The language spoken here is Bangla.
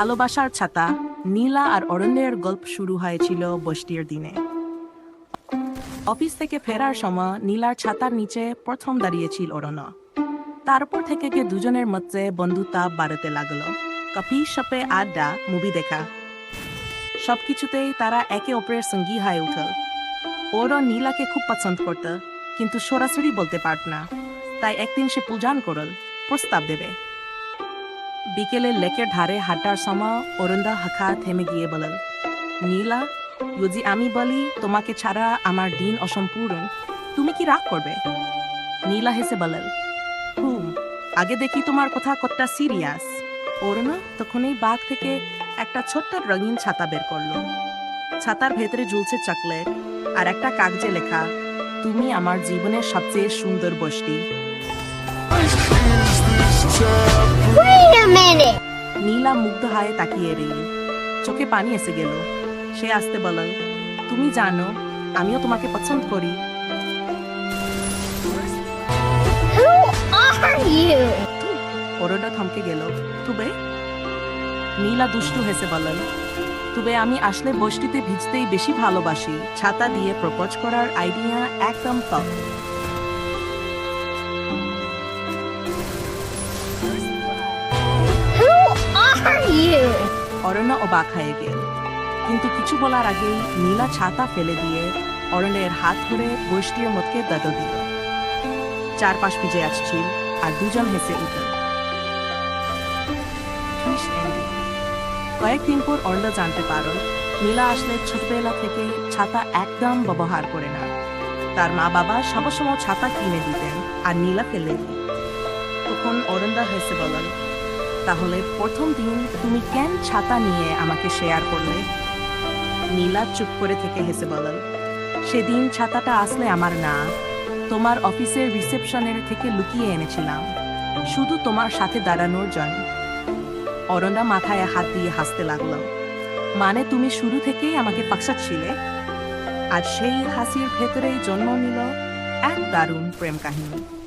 ভালোবাসার ছাতা নীলা আর অরণ্যের গল্প শুরু হয়েছিল বৃষ্টির দিনে। অফিস থেকে ফেরার সময় নীলার ছাতার নিচে প্রথম দাঁড়িয়েছিল অরণ্য। তারপর থেকে গিয়ে দুজনের মধ্যে বন্ধুতা বাড়াতে লাগল? কফি শপে আড্ডা, মুভি দেখা। সবকিছুতেই তারা একে অপরের সঙ্গী হয়ে উঠল। ওরও নীলাকে খুব পছন্দ করত, কিন্তু সরাসরি বলতে পারত না। তাই একদিন সে পূজান করল, প্রস্তাব দেবে। বিকেলে লেকের ধারে হাঁটার সময় অরুণদা হাঁকা থেমে গিয়ে বলল, নীলা যদি আমি বলি তোমাকে ছাড়া আমার দিন অসম্পূর্ণ তুমি কি রাগ করবে নীলা হেসে বলল, হুম, আগে দেখি তোমার কথা কতটা সিরিয়াস অরুণা তখনই বাঘ থেকে একটা ছোট্ট রঙিন ছাতা বের করল। ছাতার ভেতরে ঝুলছে চকলেট আর একটা কাগজে লেখা, তুমি আমার জীবনের সবচেয়ে সুন্দর বসতি! নীলা মুগ্ধ হায়ে তাকিয়ে রইল। চোখে পানি এসে গেল। সে আসতে বলল তুমি জানো আমিও তোমাকে পছন্দ করি। থমকে গেল তুবে? নীলা দুষ্টু হেসে বলল তুবে আমি আসলে বৃষ্টিতে ভিজতেই বেশি ভালোবাসি। ছাতা দিয়ে প্রপোজ করার আইডিয়া একদম টপ অরণ্য অবাক হয়ে গেল। কিন্তু কিছু বলার আগেই নীলা ছাতা ফেলে দিয়ে অরণ্যের হাত ধরে বৃষ্টির মধ্যে দাদা দিল। চারপাশ ভিজে আসছিল আর দুজন হেসে উঠল। কয়েকদিন পর অরণ্য জানতে পারল, নীলা আসলে ছোটবেলা থেকে ছাতা একদম ব্যবহার করে না। তার মা বাবা সবসময় ছাতা কিনে দিতেন আর নীলা ফেলে দিত তখন অরন্দা হেসে বলেন তাহলে প্রথম দিন তুমি কেন ছাতা নিয়ে আমাকে শেয়ার করলে? নীলা চুপ করে থেকে হেসে বলেন সেদিন ছাতাটা আসলে আমার না। তোমার অফিসের রিসেপশনের থেকে লুকিয়ে এনেছিলাম। শুধু তোমার সাথে দাঁড়ানোর জন্য। অরণ্যা মাথায় হাত দিয়ে হাসতে লাগল মানে তুমি শুরু থেকেই আমাকে পাকসাচ্ছিলে আর সেই হাসির ভেতরেই জন্ম নিল এক দারুণ প্রেম কাহিনী।